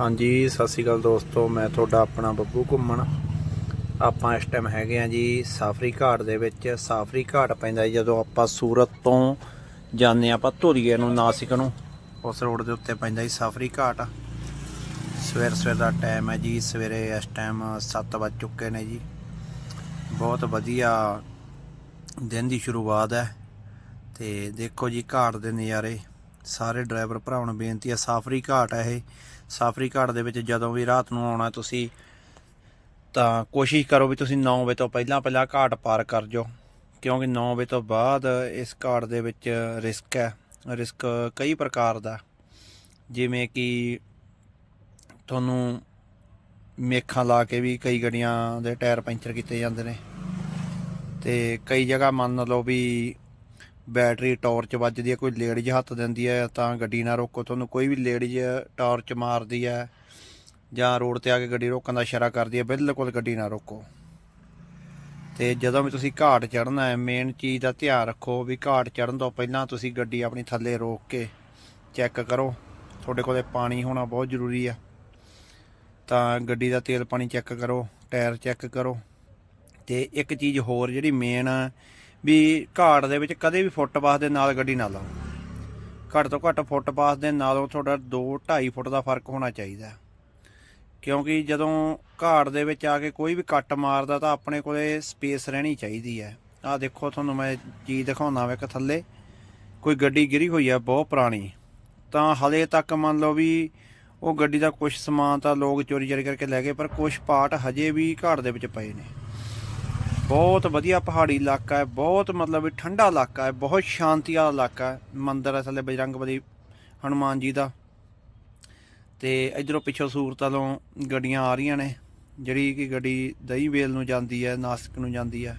ਹਾਂਜੀ, ਸਤਿ ਸ਼੍ਰੀ ਅਕਾਲ ਦੋਸਤੋ, ਮੈਂ ਤੁਹਾਡਾ ਆਪਣਾ ਬੱਬੂ ਘੁੰਮਣ। ਆਪਾਂ ਇਸ ਟਾਈਮ ਹੈਗੇ ਆ ਜੀ ਸਾਫਰੀ ਘਾਟ ਦੇ ਵਿੱਚ। ਸਾਫਰੀ ਘਾਟ ਪੈਂਦਾ ਜੀ ਜਦੋਂ ਆਪਾਂ ਸੂਰਤ ਤੋਂ ਜਾਂਦੇ ਹਾਂ, ਆਪਾਂ ਧੁਰੀਏ ਨੂੰ, ਨਾਸਿਕ ਨੂੰ, ਉਸ ਰੋਡ ਦੇ ਉੱਤੇ ਪੈਂਦਾ ਜੀ ਸਾਫਰੀ ਘਾਟ। ਸਵੇਰ ਸਵੇਰ ਦਾ ਟਾਈਮ ਹੈ ਜੀ, ਸਵੇਰੇ ਇਸ ਟਾਈਮ 7 ਵੱਜ ਚੁੱਕੇ ਨੇ ਜੀ। ਬਹੁਤ ਵਧੀਆ ਦਿਨ ਦੀ ਸ਼ੁਰੂਆਤ ਹੈ। ਤੇ ਦੇਖੋ ਜੀ ਘਾਟ ਦੇ ਨਜ਼ਾਰੇ। ਸਾਰੇ ਡਰਾਈਵਰ ਭਰਾਵਾਂ ਨੂੰ ਬੇਨਤੀ ਹੈ ਸਾਫਰੀ ਘਾਟ ਹੈ ਇਹ। ਸਾਫਰੀ ਘਾਟ ਦੇ ਵਿੱਚ ਜਦੋਂ ਵੀ ਰਾਤ ਨੂੰ ਆਉਣਾ ਤੁਸੀਂ, ਤਾਂ ਕੋਸ਼ਿਸ਼ ਕਰੋ ਵੀ ਤੁਸੀਂ 9 ਵਜੇ ਤੋਂ ਪਹਿਲਾਂ ਪਹਿਲਾਂ ਘਾਟ ਪਾਰ ਕਰ ਜਾਓ। ਕਿਉਂਕਿ 9 ਵਜੇ ਤੋਂ ਬਾਅਦ ਇਸ ਘਾਟ ਦੇ ਵਿੱਚ ਰਿਸਕ ਹੈ, ਰਿਸਕ ਕਈ ਪ੍ਰਕਾਰ ਦਾ। ਜਿਵੇਂ ਕਿ ਤੁਹਾਨੂੰ ਮੇਖਾਂ ਲਾ ਕੇ ਵੀ ਕਈ ਗੱਡੀਆਂ ਦੇ ਟਾਇਰ ਪੈਂਚਰ ਕੀਤੇ ਜਾਂਦੇ ਨੇ। ਤੇ ਕਈ ਜਗ੍ਹਾ ਮੰਨ ਲਓ ਵੀ ਬੈਟਰੀ ਟਾਰਚ ਵੱਜਦੀ ਹੈ, ਕੋਈ ਲੇਡੀਜ਼ ਹੱਥ ਦਿੰਦੀ ਹੈ ਤਾਂ ਗੱਡੀ ਨਾ ਰੋਕੋ, ਤੁਹਾਨੂੰ ਕੋਈ ਵੀ ਲੇਡੀਜ਼ ਟਾਰਚ ਮਾਰਦੀ ਹੈ ਜਾਂ ਰੋਡ ਤੇ ਆ ਕੇ ਗੱਡੀ ਰੋਕਣ ਦਾ ਇਸ਼ਾਰਾ ਕਰਦੀ ਹੈ, ਬਿਲਕੁਲ ਗੱਡੀ ਨਾ ਰੋਕੋ। ਤੇ ਜਦੋਂ ਵੀ ਤੁਸੀਂ ਘਾਟ ਚੜ੍ਹਨਾ ਹੈ ਮੇਨ ਚੀਜ਼ ਦਾ ਧਿਆਨ ਰੱਖੋ ਵੀ ਘਾਟ ਚੜ੍ਹਨ ਤੋਂ ਪਹਿਲਾਂ ਤੁਸੀਂ ਗੱਡੀ ਆਪਣੀ ਥੱਲੇ ਰੋਕ ਕੇ ਚੈੱਕ ਕਰੋ, ਤੁਹਾਡੇ ਕੋਲੇ ਪਾਣੀ ਹੋਣਾ ਬਹੁਤ ਜ਼ਰੂਰੀ ਆ ਤਾਂ ਗੱਡੀ ਦਾ ਤੇਲ ਪਾਣੀ ਚੈੱਕ ਕਰੋ, ਟਾਇਰ ਚੈੱਕ ਕਰੋ। ਤੇ ਇੱਕ ਚੀਜ਼ ਹੋਰ ਜਿਹੜੀ ਮੇਨ ਵੀ ਘਾਟ ਦੇ ਵਿੱਚ ਕਦੇ ਵੀ ਫੁੱਟਪਾਥ ਦੇ ਨਾਲ ਗੱਡੀ ਨਾ ਲਾਓ। ਘੱਟ ਤੋਂ ਘੱਟ ਫੁੱਟਪਾਥ ਦੇ ਨਾਲੋਂ ਤੁਹਾਡਾ 2 2.5 ਫੁੱਟ ਦਾ ਫ਼ਰਕ ਹੋਣਾ ਚਾਹੀਦਾ ਕਿਉਂਕਿ ਜਦੋਂ ਘਾਟ ਦੇ ਵਿੱਚ ਆ ਕੇ ਕੋਈ ਵੀ ਕੱਟ ਮਾਰਦਾ ਤਾਂ ਆਪਣੇ ਕੋਲੇ ਸਪੇਸ ਰਹਿਣੀ ਚਾਹੀਦੀ ਹੈ। ਆਹ ਦੇਖੋ, ਤੁਹਾਨੂੰ ਮੈਂ ਚੀਜ਼ ਦਿਖਾਉਣਾ ਵਾ ਇੱਕ ਥੱਲੇ। ਕੋਈ ਗੱਡੀ ਗਿਰੀ ਹੋਈ ਹੈ ਬਹੁਤ ਪੁਰਾਣੀ। ਤਾਂ ਹਲੇ ਤੱਕ ਮੰਨ ਲਓ ਵੀ ਉਹ ਗੱਡੀ ਦਾ ਕੁਝ ਸਮਾਨ ਤਾਂ ਲੋਕ ਚੋਰੀ ਚੋਰੀ ਕਰਕੇ ਲੈ ਗਏ, ਪਰ ਕੁਝ ਪਾਰਟ ਹਜੇ ਵੀ ਘਾਟ ਦੇ ਵਿੱਚ ਪਏ ਨੇ। ਬਹੁਤ ਵਧੀਆ ਪਹਾੜੀ ਇਲਾਕਾ ਹੈ, ਬਹੁਤ ਮਤਲਬ ਠੰਡਾ ਇਲਾਕਾ ਹੈ, ਬਹੁਤ ਸ਼ਾਂਤੀ ਵਾਲਾ ਇਲਾਕਾ ਹੈ। ਮੰਦਿਰ ਹੈ ਥੱਲੇ ਬਜਰੰਗ ਬਲੀ ਹਨੂਮਾਨ ਜੀ ਦਾ। ਤੇ ਇਧਰੋਂ ਪਿੱਛੋਂ ਸੂਰਤ ਵੱਲੋਂ ਗੱਡੀਆਂ ਆ ਰਹੀਆਂ ਨੇ, ਜਿਹੜੀ ਕਿ ਗੱਡੀ ਦਹੀਂ ਵੇਲ ਨੂੰ ਜਾਂਦੀ ਹੈ, ਨਾਸਿਕ ਨੂੰ ਜਾਂਦੀ ਹੈ।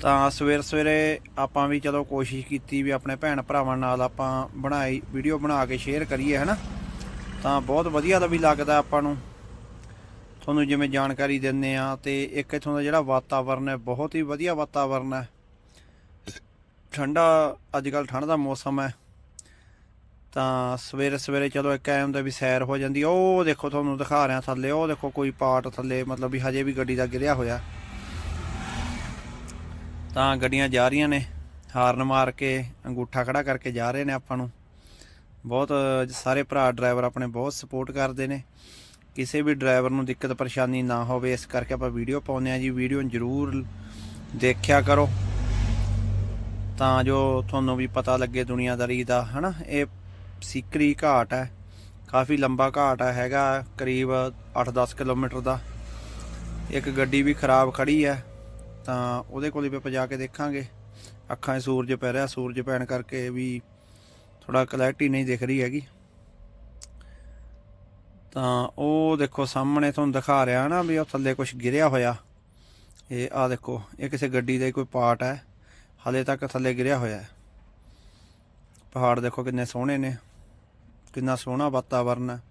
ਤਾਂ ਸਵੇਰ ਸਵੇਰੇ ਆਪਾਂ ਵੀ ਚਲੋ ਕੋਸ਼ਿਸ਼ ਕੀਤੀ ਵੀ ਆਪਣੇ ਭੈਣ ਭਰਾਵਾਂ ਨਾਲ ਆਪਾਂ ਬਣਾਈ ਵੀਡੀਓ ਬਣਾ ਕੇ ਸ਼ੇਅਰ ਕਰੀਏ, ਹਨਾ? ਤਾਂ ਬਹੁਤ ਵਧੀਆ ਦਾ ਵੀ ਲੱਗਦਾ ਆਪਾਂ ਨੂੰ। ਤੁਹਾਨੂੰ ਜਿਵੇਂ ਜਾਣਕਾਰੀ ਦਿੰਨੇ ਆ ਤੇ ਇੱਕ ਇਥੋਂ ਦਾ ਜਿਹੜਾ ਵਾਤਾਵਰਨ ਹੈ, ਬਹੁਤ ਹੀ ਵਧੀਆ ਵਾਤਾਵਰਨ ਹੈ। ਠੰਡਾ ਅੱਜ ਕੱਲ ਠੰਡ ਦਾ ਮੌਸਮ ਹੈ। ਤਾਂ ਸਵੇਰੇ ਸਵੇਰੇ ਚਲੋ ਇੱਕ ਐਂ ਹੁੰਦਾ ਵੀ ਸੈਰ ਹੋ ਜਾਂਦੀ ਉਹ ਦੇਖੋ ਤੁਹਾਨੂੰ ਦਿਖਾ ਰਿਹਾ ਥੱਲੇ, ਉਹ ਦੇਖੋ ਕੋਈ ਪਾਰਟ ਥੱਲੇ, ਮਤਲਬ ਵੀ ਹਜੇ ਵੀ ਗੱਡੀ ਦਾ ਗਿਰਿਆ ਹੋਇਆ। ਤਾਂ ਗੱਡੀਆਂ ਜਾ ਰਹੀਆਂ ਨੇ, ਹਾਰਨ ਮਾਰ ਕੇ, ਅੰਗੂਠਾ ਖੜਾ ਕਰਕੇ ਜਾ ਰਹੇ ਨੇ ਆਪਾਂ ਨੂੰ। ਬਹੁਤ ਸਾਰੇ ਭਰਾ, ਡਰਾਈਵਰ ਆਪਣੇ ਬਹੁਤ ਸਪੋਰਟ ਕਰਦੇ ਨੇ। ਕਿਸੇ ਵੀ ਡਰਾਈਵਰ ਨੂੰ ਦਿੱਕਤ ਪਰੇਸ਼ਾਨੀ ਨਾ ਹੋਵੇ, ਇਸ ਕਰਕੇ ਆਪਾਂ ਵੀਡੀਓ ਪਾਉਂਦੇ ਆ ਜੀ। ਵੀਡੀਓ ਜ਼ਰੂਰ ਦੇਖਿਆ ਕਰੋ। ਤਾਂ ਜੋ ਤੁਹਾਨੂੰ ਵੀ ਪਤਾ ਲੱਗੇ ਦੁਨੀਆਦਾਰੀ ਦਾ, ਹਨਾ? ਇਹ ਸੀਕਰੀ ਘਾਟ ਹੈ। ਕਾਫੀ ਲੰਬਾ ਘਾਟ ਹੈਗਾ ਕਰੀਬ 8-10 ਕਿਲੋਮੀਟਰ ਦਾ। ਇੱਕ ਗੱਡੀ ਵੀ ਖਰਾਬ ਖੜੀ ਹੈ, ਤਾਂ ਉਹਦੇ ਕੋਲ ਵੀ ਆਪਾਂ ਜਾ ਕੇ ਦੇਖਾਂਗੇ। ਅੱਖਾਂ 'ਚ ਸੂਰਜ ਪੈ ਰਿਹਾ, ਸੂਰਜ ਪੈਣ ਕਰਕੇ ਵੀ ਥੋੜਾ ਕਲੈਰਿਟੀ ਨਹੀਂ ਦਿਖ ਰਹੀ ਹੈਗੀ। ਤਾਂ ਉਹ ਦੇਖੋ ਸਾਹਮਣੇ ਤੁਹਾਨੂੰ ਦਿਖਾ ਰਿਹਾ ਨਾ ਵੀ ਉਹ ਥੱਲੇ ਕੁਝ ਗਿਰਿਆ ਹੋਇਆ। ਇਹ ਆ ਦੇਖੋ, ਇਹ ਕਿਸੇ ਗੱਡੀ ਦਾ ਹੀ ਕੋਈ ਪਾਰਟ ਹੈ। ਹਲੇ ਤੱਕ ਥੱਲੇ ਗਿਰਿਆ ਹੋਇਆ ਹੈ। ਪਹਾੜ ਦੇਖੋ ਕਿੰਨੇ ਸੋਹਣੇ ਨੇ। ਕਿੰਨਾ ਸੋਹਣਾ ਵਾਤਾਵਰਨ ਹੈ।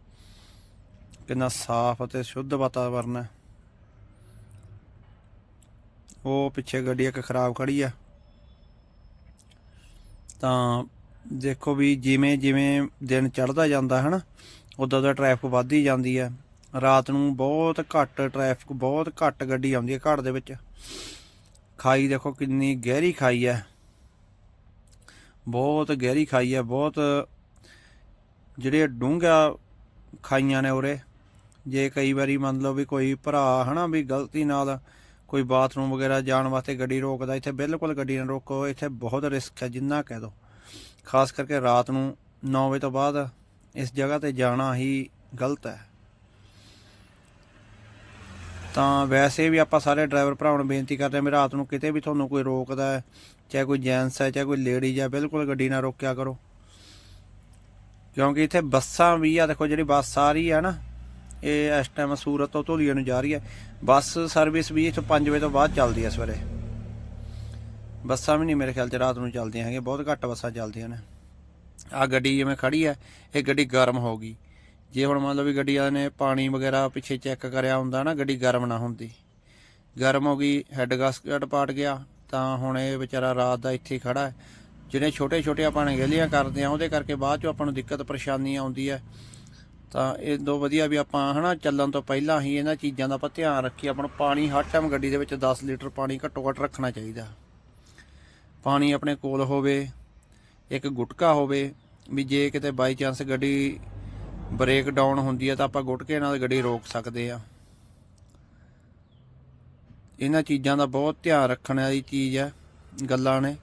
ਕਿੰਨਾ ਸਾਫ਼ ਅਤੇ ਸ਼ੁੱਧ ਵਾਤਾਵਰਨ ਹੈ। ਉਹ ਪਿੱਛੇ ਗੱਡੀ ਇੱਕ ਖਰਾਬ ਖੜੀ ਆ ਤਾਂ ਦੇਖੋ ਵੀ ਜਿਵੇਂ ਜਿਵੇਂ ਦਿਨ ਚੜ੍ਹਦਾ ਜਾਂਦਾ ਹੈ ਨਾ ਉਦੋਂ ਦਾ ਟ੍ਰੈਫਿਕ ਵੱਧਦੀ ਜਾਂਦੀ ਹੈ ਰਾਤ ਨੂੰ ਬਹੁਤ ਘੱਟ ਟ੍ਰੈਫਿਕ ਬਹੁਤ ਘੱਟ ਗੱਡੀ ਆਉਂਦੀ ਹੈ ਘਾਟ ਦੇ ਵਿੱਚ। ਖਾਈ ਦੇਖੋ ਕਿੰਨੀ ਗਹਿਰੀ ਖਾਈ ਹੈ ਬਹੁਤ ਗਹਿਰੀ ਖਾਈ ਹੈ ਬਹੁਤ ਜਿਹੜੇ ਡੂੰਘਾ ਖਾਈਆਂ ਨੇ ਉਰੇ। ਜੇ ਕਈ ਵਾਰੀ ਮੰਨ ਲਓ ਵੀ ਕੋਈ ਭਰਾ ਹਨਾ ਵੀ ਗਲਤੀ ਨਾਲ ਕੋਈ ਬਾਥਰੂਮ ਵਗੈਰਾ ਜਾਣ ਵਾਸਤੇ ਗੱਡੀ ਰੋਕਦਾ, ਇੱਥੇ ਬਿਲਕੁਲ ਗੱਡੀ ਨਾ ਰੋਕੋ, ਇੱਥੇ ਬਹੁਤ ਰਿਸਕ ਹੈ ਜਿੰਨਾ ਕਹਿ ਦੋ। ਖਾਸ ਕਰਕੇ ਰਾਤ ਨੂੰ 9 ਵਜੇ ਤੋਂ ਬਾਅਦ ਇਸ ਜਗ੍ਹਾ ਤੇ ਜਾਣਾ ਹੀ ਗਲਤ ਹੈ। ਤਾਂ ਵੈਸੇ ਵੀ ਆਪਾਂ ਸਾਰੇ ਡਰਾਈਵਰ ਭਰਾਵਾਂ ਨੂੰ ਬੇਨਤੀ ਕਰਦੇ ਹਾਂ ਵੀ ਰਾਤ ਨੂੰ ਕਿਤੇ ਵੀ ਤੁਹਾਨੂੰ ਕੋਈ ਰੋਕਦਾ ਹੈ, ਚਾਹੇ ਕੋਈ ਜੈਂਟਸ ਹੈ, ਚਾਹੇ ਕੋਈ ਲੇਡੀਜ਼ ਹੈ ਬਿਲਕੁਲ ਗੱਡੀ ਨਾ ਰੋਕਿਆ ਕਰੋ। ਕਿਉਂਕਿ ਇੱਥੇ ਬੱਸਾਂ ਵੀ ਆ, ਦੇਖੋ ਜਿਹੜੀ ਬੱਸ ਆ ਰਹੀ ਹੈ ਨਾ, ਇਹ ਇਸ ਟਾਈਮ ਸੂਰਤ ਤੋਂ ਧੂਲੀਏ ਨੂੰ ਜਾ ਰਹੀ ਹੈ। ਬੱਸ ਸਰਵਿਸ ਵੀ ਇੱਥੋਂ 5 ਵਜੇ ਤੋਂ ਬਾਅਦ ਚੱਲਦੀ ਹੈ ਸਵੇਰੇ। ਬੱਸਾਂ ਵੀ ਨਹੀਂ ਮੇਰੇ ਖਿਆਲ 'ਚ ਰਾਤ ਨੂੰ ਚੱਲਦੀਆਂ ਹੈਗੀਆਂ, ਬਹੁਤ ਘੱਟ ਬੱਸਾਂ ਚੱਲਦੀਆਂ ਨੇ। ਆ ਗੱਡੀ ਜਿਵੇਂ ਖੜੀ ਹੈ ਇਹ ਗੱਡੀ ਗਰਮ ਹੋ ਗਈ। ਜੇ ਹੁਣ ਮੰਨ ਲਓ ਵੀ ਗੱਡੀ ਵਾਲੇ ਨੇ ਪਾਣੀ ਵਗੈਰਾ ਪਿੱਛੇ ਚੈੱਕ ਕਰਿਆ ਹੁੰਦਾ ਨਾ, ਗੱਡੀ ਗਰਮ ਨਾ ਹੁੰਦੀ। ਗਰਮ ਹੋ ਗਈ ਹੈੱਡ ਗਾਸਕਟ ਪਾਟ ਗਿਆ, ਤਾਂ ਹੁਣ ਇਹ ਵਿਚਾਰਾ ਰਾਤ ਦਾ ਇੱਥੇ ਹੀ ਖੜਾ ਹੈ। ਜਿਹੜੇ ਛੋਟੇ ਛੋਟੇ ਆਪਾਂ ਨੇ ਗੇਲੀਆਂ ਕਰਦੇ ਆ, ਉਹਦੇ ਕਰਕੇ ਬਾਅਦ ਚੋਂ ਆਪਾਂ ਨੂੰ ਦਿੱਕਤ, ਪਰੇਸ਼ਾਨੀ ਆਉਂਦੀ ਹੈ। ਤਾਂ ਇਹ ਤੋਂ ਵਧੀਆ ਵੀ ਆਪਾਂ ਹਨਾ, ਚੱਲਣ ਤੋਂ ਪਹਿਲਾਂ ਹੀ ਇਹਨਾਂ ਚੀਜ਼ਾਂ ਦਾ ਆਪਾਂ ਧਿਆਨ ਰੱਖੀਏ। ਆਪਾਂ ਨੂੰ ਪਾਣੀ ਹਰ ਟਾਈਮ ਗੱਡੀ ਦੇ ਵਿੱਚ 10 ਲੀਟਰ ਪਾਣੀ ਘੱਟੋ ਘੱਟ ਰੱਖਣਾ ਚਾਹੀਦਾ। ਪਾਣੀ ਆਪਣੇ ਕੋਲ ਹੋਵੇ ਇੱਕ ਗੁਟਕਾ ਹੋਵੇ ਵੀ ਜੇ ਕਿਤੇ ਬਾਈ ਚਾਂਸ ਗੱਡੀ ਬ੍ਰੇਕ ਡਾਊਨ ਹੁੰਦੀ ਹੈ ਤਾਂ ਆਪਾਂ ਗੁਟਕੇ ਨਾਲ ਗੱਡੀ ਰੋਕ ਸਕਦੇ ਆ। ਇਹਨਾਂ ਚੀਜ਼ਾਂ ਦਾ ਬਹੁਤ ਧਿਆਨ ਰੱਖਣ ਵਾਲੀ ਚੀਜ਼ ਹੈ ਗੱਲਾਂ ਨੇ।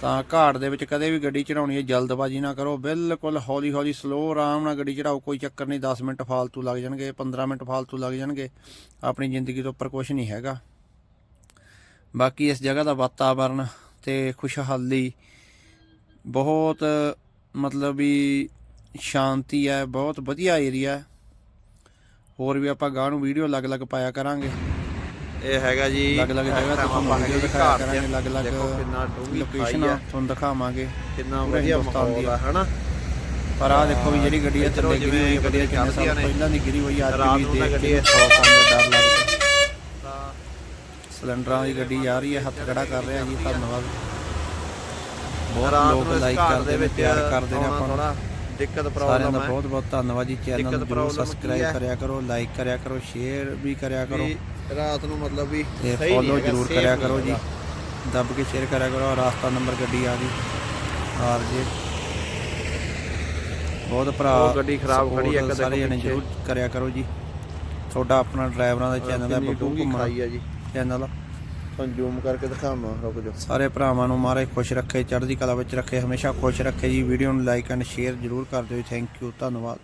ਤਾਂ ਘਾਟ ਦੇ ਵਿੱਚ ਕਦੇ ਵੀ ਗੱਡੀ ਚੜਾਉਣੀ ਹੈ ਜਲਦਬਾਜ਼ੀ ਨਾ ਕਰੋ, ਬਿਲਕੁਲ ਹੌਲੀ ਹੌਲੀ ਸਲੋ ਆਰਾਮ ਨਾਲ ਗੱਡੀ ਚੜਾਓ ਕੋਈ ਚੱਕਰ ਨਹੀਂ 10 ਮਿੰਟ ਫਾਲਤੂ ਲੱਗ ਜਾਣਗੇ 15 ਮਿੰਟ ਫਾਲਤੂ ਲੱਗ ਜਾਣਗੇ, ਆਪਣੀ ਜ਼ਿੰਦਗੀ ਤੋਂ ਉੱਪਰ ਕੁਝ ਨਹੀਂ ਹੈਗਾ। ਬਾਕੀ ਇਸ ਜਗ੍ਹਾ ਦਾ ਵਾਤਾਵਰਨ ਤੇ ਖੁਸ਼ਹਾਲੀ ਬਹੁਤ ਮਤਲਬ ਵੀ ਸ਼ਾਂਤੀ ਹੈ ਬਹੁਤ ਵਧੀਆ ਏਰੀਆ ਹੈ। ਹੋਰ ਵੀ ਆਪਾਂ ਗਾਂ ਨੂੰ ਵੀਡੀਓ ਅਲੱਗ-ਅਲੱਗ ਪਾਇਆ ਕਰਾਂਗੇ। ਇਹ ਹੈਗਾ ਜੀ ਅਲੱਗ-ਅਲੱਗ ਜਗ੍ਹਾ ਤੇ ਤੁਹਾਨੂੰ ਵੀਡੀਓ ਦਿਖਾਇਆ ਕਰਾਂਗੇ ਅਲੱਗ-ਅਲੱਗ ਦੇਖੋ ਕਿੰਨਾ ਡੂੰਘੀ ਲੋਕੇਸ਼ਨ ਤੁਹਾਨੂੰ ਦਿਖਾਵਾਂਗੇ। ਕਿੰਨਾ ਵਧੀਆ ਮਾਹੌਲ ਆ ਹਨਾ? ਪਰ ਆਹ ਦੇਖੋ ਵੀ ਜਿਹੜੀ ਗੱਡੀ ਥੱਲੇ ਗਿਰੀ ਹੋਈ ਹੈ ਗੱਡੀ ਕਿੰਨੇ ਸਾਲ। ਪਹਿਲਾਂ ਦੀ ਗਿਰੀ ਹੋਈ ਹੈ, ਰਾਤ ਨੂੰ ਗੱਡੀ ਕੇ ਇਹ 100 ਸਾਲ ਦਾ ਡਰ ਲੱਗਦਾ। ਸਿਲੰਡਰਾਂ ਦੀ ਗੱਡੀ ਆ ਰਹੀ ਹੈ ਹੱਥ ਖੜਾ ਕਰ ਰਿਹਾ ਜੀ ਧੰਨਵਾਦ। ਬਹੁਤ ਲੋਕ ਲਾਈਕ ਕਰਦੇ ਦੇ ਨੇ ਪਿਆਰ ਕਰਦੇ ਨੇ ਆਪਾਂ ਨੂੰ। ਦਿੱਕਤ ਸਾਰਿਆਂ ਪ੍ਰੋਬਲਮ ਦਾ ਹੈ। ਬਹੁਤ ਬਹੁਤ ਧੰਨਵਾਦ ਜੀ ਚੈਨਲ ਨੂੰ ਜਰੂਰ ਸਬਸਕ੍ਰਾਈਬ? ਕਰਿਆ ਕਰੋ ਲਾਈਕ ਕਰਿਆ ਕਰੋ ਸ਼ੇਅਰ ਵੀ ਕਰਿਆ ਕਰੋ। ਰਾਤ ਨੂੰ ਮਤਲਬ ਵੀ ਸਹੀ ਫੋਲੋ ਜਰੂਰ ਕਰਿਆ ਕਰੋ ਜੀ। ਦੱਬ ਕੇ ਸ਼ੇਅਰ ਕਰਿਆ ਕਰੋ ਰਾਸਤਾ ਨੰਬਰ ਗੱਡੀ ਆ ਗਈ। ਆਰ ਜੇ ਬਹੁਤ ਭਰਾ ਗੱਡੀ ਖਰਾਬ ਖੜੀ ਹੈ, ਕਦੇ ਸਾਰੇ ਜਣੇ। ਜਰੂਰ ਕਰਿਆ ਕਰੋ ਜੀ। ਤੁਹਾਡਾ ਆਪਣਾ ਡਰਾਈਵਰਾਂ ਦਾ ਚੈਨਲ ਹੈ ਬੱਬੂ ਘੁੰਮਣ ਖਾਈ ਆ ਜੀ। ਚੈਨਲ ਤੁਹਾਨੂੰ ਜ਼ੂਮ ਕਰਕੇ ਦਿਖਾਵਾਂ, ਰੁਕ ਜਾਓ। ਸਾਰੇ ਭਰਾਵਾਂ ਨੂੰ ਮਹਾਰਾਜ ਖੁਸ਼ ਰੱਖੇ, ਚੜ੍ਹਦੀ ਕਲਾ ਵਿੱਚ ਰੱਖੇ, ਹਮੇਸ਼ਾ ਖੁਸ਼ ਰੱਖੇ ਜੀ। ਵੀਡੀਓ ਨੂੰ ਲਾਈਕ ਐਂਡ ਸ਼ੇਅਰ ਜਰੂਰ ਕਰ ਦਿਓ ਥੈਂਕ ਯੂ ਧੰਨਵਾਦ।